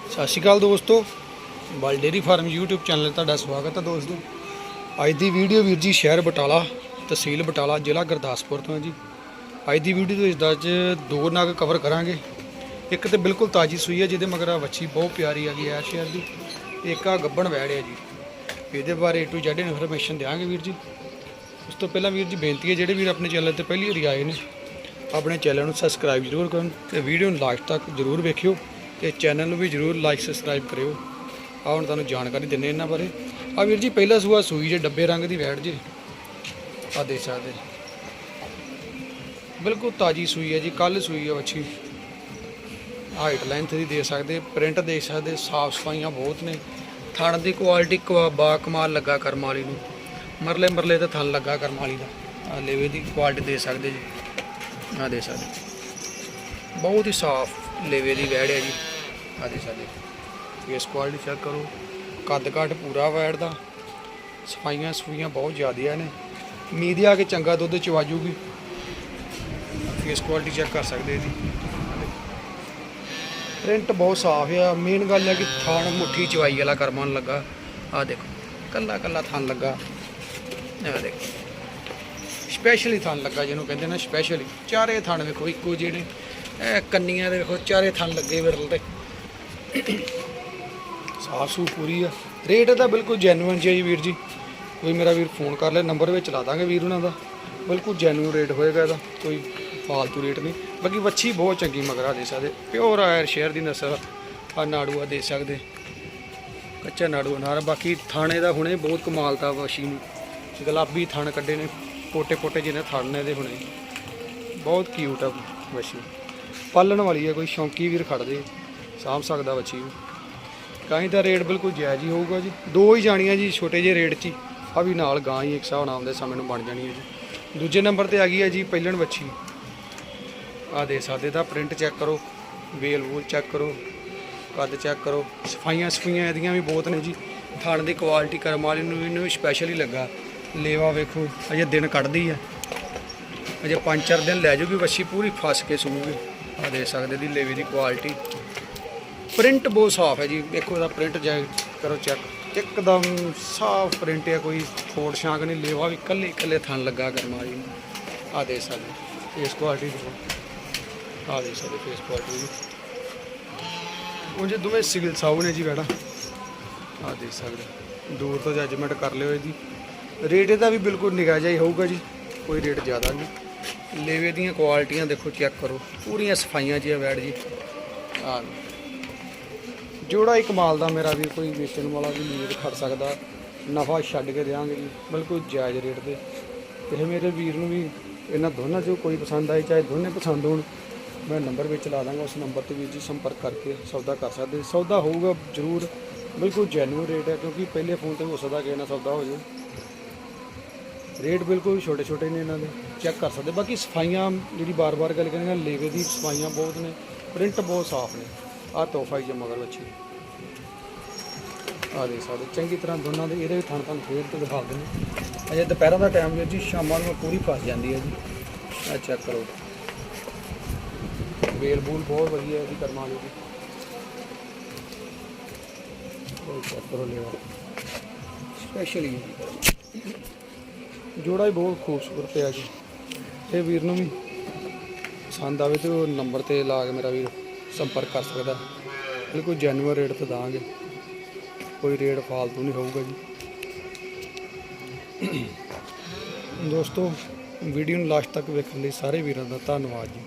ਸਤਿ ਸ਼੍ਰੀ ਅਕਾਲ ਦੋਸਤੋ। ਬਲ ਡੇਰੀ ਫਾਰਮ YouTube ਚੈਨਲ ਤੁਹਾਡਾ ਸਵਾਗਤ ਹੈ ਦੋਸਤੋ। ਅੱਜ ਦੀ ਵੀਡੀਓ ਵੀਰ ਜੀ ਸ਼ਹਿਰ ਬਟਾਲਾ, ਤਹਿਸੀਲ ਬਟਾਲਾ, ਜ਼ਿਲ੍ਹਾ ਗੁਰਦਾਸਪੁਰ ਤੋਂ ਹੈ ਜੀ। ਅੱਜ ਦੀ ਵੀਡੀਓ ਤੋਂ ਇਸ ਚ ਦੋ ਨਾਗ ਕਵਰ ਕਰਾਂਗੇ। ਇੱਕ ਤੇ ਬਿਲਕੁਲ ਤਾਜੀ ਸੂਈ ਹੈ, ਜਿਹਦੇ ਮਗਰ ਆ ਵੱਛੀ ਬਹੁਤ ਪਿਆਰੀ ਹੈਗੀ ਹੈ ਸ਼ਹਿਰ ਦੀ। ਇੱਕ ਆ ਗੱਬਣ ਵੈੜ ਹੈ ਜੀ। ਇਹਦੇ ਬਾਰੇ A to Z ਇਨਫੋਰਮੇਸ਼ਨ ਦਿਆਂਗੇ ਵੀਰ ਜੀ। ਉਸ ਤੋਂ ਪਹਿਲਾਂ ਵੀਰ ਜੀ ਬੇਨਤੀ ਹੈ, ਜਿਹੜੇ ਵੀਰ ਆਪਣੇ ਚੈਨਲ ਤੇ ਪਹਿਲੀ ਵਾਰੀ ਆਏ ਨੇ, ਆਪਣੇ ਚੈਨਲ ਨੂੰ ਸਬਸਕ੍ਰਾਈਬ ਜ਼ਰੂਰ ਕਰਨ ਤੇ ਵੀਡੀਓ ਨੂੰ ਲਾਸਟ ਤੱਕ ਜ਼ਰੂਰ ਵੇਖਿਓ। ਤੇ ਚੈਨਲ ਨੂੰ ਵੀ ਜ਼ਰੂਰ ਲਾਈਕ ਸਬਸਕ੍ਰਾਈਬ ਕਰਿਓ। ਆ ਹੁਣ ਤੁਹਾਨੂੰ ਜਾਣਕਾਰੀ ਦਿੰਨੇ ਇਹਨਾਂ ਬਾਰੇ। ਆ ਵੀਰ ਜੀ, ਪਹਿਲਾ ਸੂਆ ਸੂਈ ਜੇ, ਡੱਬੇ ਰੰਗ ਦੀ ਵੈੜ ਜੀ। ਆ ਦੇਖ ਸਕਦੇ। ਬਿਲਕੁਲ ਤਾਜੀ ਸੂਈ ਹੈ ਜੀ ਕੱਲ ਸੂਈ ਹੈ ਵੱਛੀ। ਹਾਈਟ ਲੈਂਥ ਦੀ ਦੇ ਸਕਦੇ ਪ੍ਰਿੰਟ ਦੇਖ ਸਕਦੇ, ਸਾਫ਼ ਸਫਾਈਆਂ ਬਹੁਤ ਨੇ। ਥਣ ਦੀ ਕੁਆਲਿਟੀ ਬਾ ਕਮਾਲ ਲੱਗਾ ਕਰਮ ਵਾਲੀ ਨੂੰ। ਮਰਲੇ ਮਰਲੇ ਤੇ ਥਣ ਲੱਗਾ ਕਰਮ ਵਾਲੀ ਦਾ। ਆ ਲੇਵੇ ਦੀ ਕੁਆਲਿਟੀ ਦੇ ਸਕਦੇ ਜੀ। ਆ ਦੇ ਸਕਦੇ। ਬਹੁਤ ਹੀ ਸਾਫ਼ ਲੇਵੇ ਦੀ ਵੈੜ ਹੈ ਜੀ। ਆ ਦੇ ਸਕਦੇ ਫੇਸ ਕੁਆਲਿਟੀ ਚੈੱਕ ਕਰੋ। ਕੱਦ ਕਾਠ ਪੂਰਾ ਵੈੜ ਦਾ। ਸਫਾਈਆਂ ਸਫੂਈਆਂ ਬਹੁਤ ਜ਼ਿਆਦੀਆਂ ਨੇ। ਉਮੀਦ ਆ ਕਿ ਚੰਗਾ ਦੁੱਧ ਚਵਾਜੂਗੀ ਫੇਸ ਕੁਆਲਿਟੀ ਚੈੱਕ ਕਰ ਸਕਦੇ ਇਹਦੀ ਪ੍ਰਿੰਟ ਬਹੁਤ ਸਾਫ਼ ਆ। ਮੇਨ ਗੱਲ ਹੈ ਕਿ ਥਣ ਮੁੱਠੀ ਚਵਾਈ ਵਾਲਾ ਕਰਮਾਂ ਲੱਗਾ। ਆ ਦੇਖੋ, ਕੱਲਾ ਕੱਲਾ ਥਣ ਲੱਗਾ। ਆ ਦੇਖੋ। ਸਪੈਸ਼ਲੀ ਥਣ ਲੱਗਾ ਜਿਹਨੂੰ ਕਹਿੰਦੇ ਨੇ ਸਪੈਸ਼ਲੀ ਚਾਰੇ ਥਣ ਵੇਖੋ ਇੱਕੋ ਜਿਹੇ ਨੇ। ਕੰਨੀਆਂ ਦੇ ਵੇਖੋ, ਚਾਰੇ ਥਣ ਲੱਗੇ ਵਿਰਲ ਤੇ ਸਾਫ਼ ਸੂ ਪੂਰੀ ਆ। ਰੇਟ ਇਹਦਾ ਬਿਲਕੁਲ ਜੈਨੂਇਨ ਜੀ ਵੀਰ ਜੀ। ਕੋਈ ਮੇਰਾ ਵੀਰ ਫੋਨ ਕਰ ਲੈ ਨੰਬਰ ਵਿੱਚ ਲਾ ਦਾਂਗੇ ਵੀਰ ਉਹਨਾਂ ਦਾ। ਬਿਲਕੁਲ ਜੈਨੂਇਨ ਰੇਟ ਹੋਏਗਾ ਇਹਦਾ, ਕੋਈ ਫਾਲਤੂ ਰੇਟ ਨਹੀਂ। ਬਾਕੀ ਵੱਛੀ ਬਹੁਤ ਚੰਗੀ ਮਗਰਾ ਦੇ। ਸਕਦੇ ਪਿਓਰ ਆਇਰ ਸ਼ੇਅਰ ਦੀ ਨਸਲ ਆ। ਨਾੜੂਆ ਦੇ ਸਕਦੇ। ਕੱਚਾ ਨਾੜੂਆ ਨਾਰ ਬਾਕੀ ਥਾਣੇ ਦਾ ਹੁਣੇ ਬਹੁਤ ਕਮਾਲ ਦਾ ਵੱਛੀ ਨੂੰ ਗੁਲਾਬੀ ਥਣ ਕੱਢੇ ਨੇ, ਪੋਟੇ ਪੋਟੇ ਜਿਹਨੇ ਥਣ ਨੇ ਇਹਦੇ ਹੁਣੇ। ਬਹੁਤ ਕਿਊਟ ਆ ਵੱਛੀ ਪਾਲਣ ਵਾਲੀ ਆ, ਕੋਈ ਸ਼ੌਂਕੀ ਵੀਰ ਖੜ ਸਾਂਭ ਸਕਦਾ ਵੱਛੀ ਨੂੰ। ਗਾਂ ਦਾ ਰੇਟ ਬਿਲਕੁਲ ਜਾਇਜ਼ ਹੀ ਹੋਊਗਾ ਜੀ। ਦੋ ਹੀ ਜਾਣੀਆਂ ਜੀ ਛੋਟੇ ਜਿਹੇ ਰੇਟ 'ਚ ਹੀ। ਆ ਵੀ ਨਾਲ ਗਾਂ ਹੀ ਇੱਕ ਹਿਸਾਬ ਨਾਲ ਆਉਂਦੇ ਸਮੇਂ ਨੂੰ ਬਣ ਜਾਣੀ ਹੈ ਜੀ। ਦੂਜੇ ਨੰਬਰ ਤੇ ਆ ਗਈ ਹੈ ਜੀ ਪਹਿਲਣ ਵੱਛੀ ਆ ਦੇ ਸਕਦੇ ਦਾ ਪ੍ਰਿੰਟ ਚੈੱਕ ਕਰੋ। ਵੇਲ ਵੂਲ ਚੈੱਕ ਕਰੋ। ਕੱਦ ਚੈੱਕ ਕਰੋ। ਸਫਾਈਆਂ ਸਫਾਈਆਂ ਇਹਦੀਆਂ ਵੀ ਬਹੁਤ ਨੇ ਜੀ। ਥਣ ਦੀ ਕੁਆਲਿਟੀ ਕਰਮ ਵਾਲੇ ਨੂੰ ਇਹਨੂੰ ਸਪੈਸ਼ਲ ਹੀ ਲੱਗਾ। ਲੇਵਾ ਵੇਖੋ, ਅਜੇ ਦਿਨ ਕੱਢਦੀ ਆ ਅਜੇ 5-4 ਦਿਨ ਲੈ ਜੂਗੀ ਵੱਛੀ ਪੂਰੀ ਫਸ ਕੇ ਸੂਗੀ ਆ ਦੇ ਸਕਦੇ ਦੀ ਲੇਵੇ ਦੀ ਕੁਆਲਿਟੀ ਪ੍ਰਿੰਟ ਬਹੁਤ ਸਾਫ਼ ਹੈ ਜੀ। ਦੇਖੋ ਇਹਦਾ ਪ੍ਰਿੰਟ ਜੈ ਕਰੋ ਚੈੱਕ ਇੱਕਦਮ ਸਾਫ਼ ਪ੍ਰਿੰਟ ਹੈ, ਕੋਈ ਖੋੜ ਛਾਂਕ ਨਹੀਂ। ਲੇਵਾ ਵੀ ਕੱਲੇ ਕੱਲੇ ਥਣ ਲੱਗਾ ਕਰਮ ਜੀ ਨੂੰ। ਆ ਦੇ ਸਕਦੇ ਫੇਸ ਕੁਆਲਿਟੀ ਦੇਖੋ ਆ ਦੇ ਸਕਦੇ ਫੇਸ ਕੁਆਲਿਟੀ ਵੀ। ਉਹ ਜੇ ਦੋਵੇਂ ਸਿਵਲ ਸਾਊ ਨੇ ਜੀ ਬੈੜਾ ਆ ਦੇਖ ਸਕਦੇ ਦੂਰ ਤੋਂ ਜੱਜਮੈਂਟ ਕਰ ਲਿਓ ਇਹਦੀ। ਰੇਟ ਇਹਦਾ ਵੀ ਬਿਲਕੁਲ ਨਿਗਾਹ ਜਿਹਾ ਹੀ ਹੋਊਗਾ ਜੀ। ਕੋਈ ਰੇਟ ਜ਼ਿਆਦਾ ਨਹੀਂ। ਲੇਵੇ ਦੀਆਂ ਕੁਆਲਿਟੀਆਂ ਦੇਖੋ ਚੈੱਕ ਕਰੋ। ਪੂਰੀਆਂ ਸਫਾਈਆਂ ਜੀ ਆ ਵੈੜ ਜੀ ਆ ਜੋੜਾ ਹੀ ਕਮਾਲ ਦਾ ਮੇਰਾ ਵੀ, ਕੋਈ ਵੇਚਣ ਵਾਲਾ ਵੀ ਨਹੀਂ ਖੜ ਸਕਦਾ। ਨਫਾ ਛੱਡ ਕੇ ਦੇਵਾਂਗੇ ਜੀ, ਬਿਲਕੁਲ ਜਾਇਜ਼ ਰੇਟ ਤੇ। ਤੇ ਮੇਰੇ ਵੀਰ ਨੂੰ ਵੀ ਇਹਨਾਂ ਦੋਨਾਂ ਚੋਂ ਕੋਈ ਪਸੰਦ ਆਈ, ਚਾਹੇ ਦੋਨੇ ਪਸੰਦ ਹੋਣ, ਮੈਂ ਨੰਬਰ ਵਿੱਚ ਲਾ ਦਾਂਗਾ, ਉਸ ਨੰਬਰ ਤੇ ਵੀਰ ਜੀ ਸੰਪਰਕ ਕਰਕੇ ਸੌਦਾ ਕਰ ਸਕਦੇ। ਸੌਦਾ ਹੋਊਗਾ ਜ਼ਰੂਰ, ਬਿਲਕੁਲ ਜੈਨੂਇਨ ਰੇਟ ਹੈ, ਕਿਉਂਕਿ ਪਹਿਲੇ ਫੋਨ ਤੇ ਹੋ ਸਕਦਾ ਕਿ ਇਹਨਾਂ ਸੌਦਾ ਹੋ ਜਾਵੇ। ਰੇਟ ਬਿਲਕੁਲ ਛੋਟੇ ਛੋਟੇ ਨੇ ਇਹਨਾਂ ਦੇ, ਚੈੱਕ ਕਰ ਸਕਦੇ। ਬਾਕੀ ਸਫਾਈਆਂ, ਜਿਹੜੀ ਬਾਰ-ਬਾਰ ਗੱਲ ਕਰਾਂਗੇ, ਲੇਵੇ ਦੀ ਸਫਾਈਆਂ ਬਹੁਤ ਨੇ, ਪ੍ਰਿੰਟ ਬਹੁਤ ਸਾਫ਼ ਨੇ। ਆਹ ਤੋਹਫਾ ਹੀ ਮਗਰ ਵੱਛੀ ਆ ਦੇ ਸਕਦੇ ਚੰਗੀ ਤਰ੍ਹਾਂ ਦੋਨਾਂ ਦੇ ਇਹਦੇ ਵੀ ਥਣ ਥਣ ਫੇਰ ਤੇ ਦਿਖਾ ਦਿੰਦੇ ਅਜੇ ਦੁਪਹਿਰਾਂ ਦਾ ਟਾਈਮ ਵੀਰ ਜੀ, ਸ਼ਾਮਾਂ ਨੂੰ ਪੂਰੀ ਫਸ ਜਾਂਦੀ ਹੈ ਜੀ। ਆ ਚੈੱਕ ਕਰੋ। ਵੇਲ ਬੂਲ ਬਹੁਤ ਵਧੀਆ ਹੈ ਇਹਦੀ ਕਰਮਾਂ ਵਾਲੀ ਦੀ ਚੈੱਕ ਕਰੋ ਲਿਆ ਸਪੈਸ਼ਲੀ ਜੋੜਾ ਹੀ ਬਹੁਤ ਖੂਬਸੂਰਤ ਹੈ ਜੀ। ਇਹ ਵੀਰ ਨੂੰ ਵੀ ਪਸੰਦ ਆਵੇ ਤੇ ਉਹ ਨੰਬਰ ਤੇ ਲਾ ਕੇ ਮੇਰਾ ਵੀਰ। ਸੰਪਰਕ ਕਰ ਸਕਦਾ। ਬਿਲਕੁਲ ਜੈਨੂਅਰ ਰੇਟ ਤੇ ਦਾਂਗੇ। ਕੋਈ ਰੇਟ ਫਾਲਤੂ ਨਹੀਂ ਹੋਊਗਾ ਜੀ। ਦੋਸਤੋ ਵੀਡੀਓ ਨੂੰ ਲਾਸਟ ਤੱਕ ਵੇਖਣ ਲਈ ਸਾਰੇ ਵੀਰਾਂ ਦਾ ਧੰਨਵਾਦ ਜੀ।